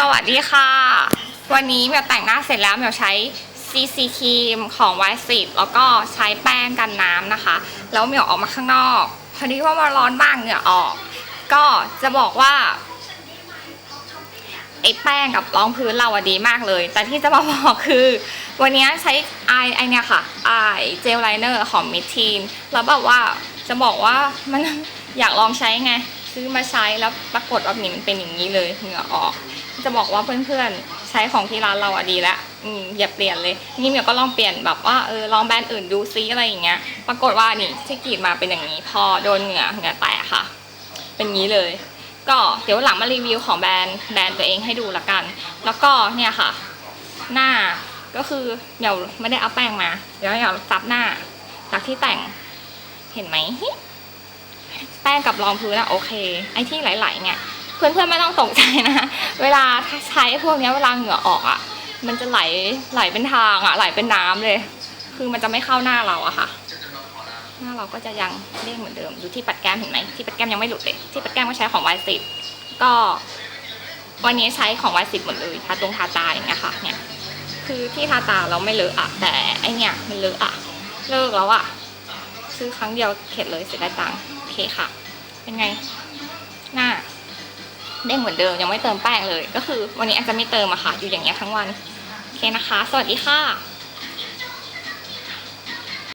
สวัสดีค่ะ วันนี้เมียวแต่งหน้าเสร็จแล้วเมียวใช้ CC ครีมของ y 10แล้วก็ใช้แป้งกันน้ำนะคะ แล้วเมียวออกมาข้างนอก พอดีว่ามันร้อนบ้างเหงื่อออก ก็จะบอกว่าไอ้แป้งกับรองพื้นเราอะดีมากเลย แต่ที่จะมาบอกคือ วันนี้ใช้ไอไอเนี่ยค่ะไอเจลไลเนอร์ของมิทีนแล้วแบบว่าจะบอกว่ามันอยากลองใช้ไง ซื้อมาใช้แล้วปรากฏว่านี่มันเป็นอย่างนี้เลยเหงื่อออก จะบอกว่าเพื่อนๆใช้ของที่ร้านเราอะดีแล้วอย่าเปลี่ยนเลย นี่เมียก็ลองเปลี่ยนแบบว่าเออลองแบรนด์อื่นดูซิอะไรอย่างเงี้ย ปรากฏว่านี่ที่กรีดมาเป็นอย่างนี้ พอโดนเหงื่อเหงื่อแตกค่ะ เป็นงี้เลย ก็เดี๋ยวหลังมารีวิวของแบรนด์แบรนด์ตัวเองให้ดูละกัน แล้วก็เนี่ยค่ะ หน้าก็คือเดี๋ยวไม่ได้เอาแป้งมา เดี๋ยวเดี๋ยวซับหน้าจากที่แต่งเห็นไหมแป้งกับรองพื้นอะโอเค ไอ้ที่ไหลๆเนี่ย เพื่อนๆไม่ต้องตกใจนะเวลาใช้พวกนี้เวลาเหงื่อออกอะมันจะไหลไหลเป็นทางอะไหลเป็นน้ำเลย คือมันจะไม่เข้าหน้าเราอะค่ะ หน้าเราก็จะยังเด้งเหมือนเดิมดูที่ปัดแก้มเห็นไหมที่ปัดแก้มยังไม่หลุดเลยที่ปัดแก้มก็ใช้ของ y 10ก็วันนี้ใช้ของ y 10หมดเลยทาตรงทาตาอย่างเงี้ยค่ะเนี่ยคือที่ทาตาเราไม่เลอะอะแต่ไอเนี่ยมันเลอะอะเลิกแล้วอะซื้อครั้งเดียวเข็ดเลยเสียดายตังค์โอเคค่ะ เป็นไง หน้า เด้งเหมือนเดิมยังไม่เติมแป้งเลย ก็คือวันนี้อาจจะไม่เติมอะค่ะ อยู่อย่างเงี้ยทั้งวัน โอเคนะคะ สวัสดีค่ะ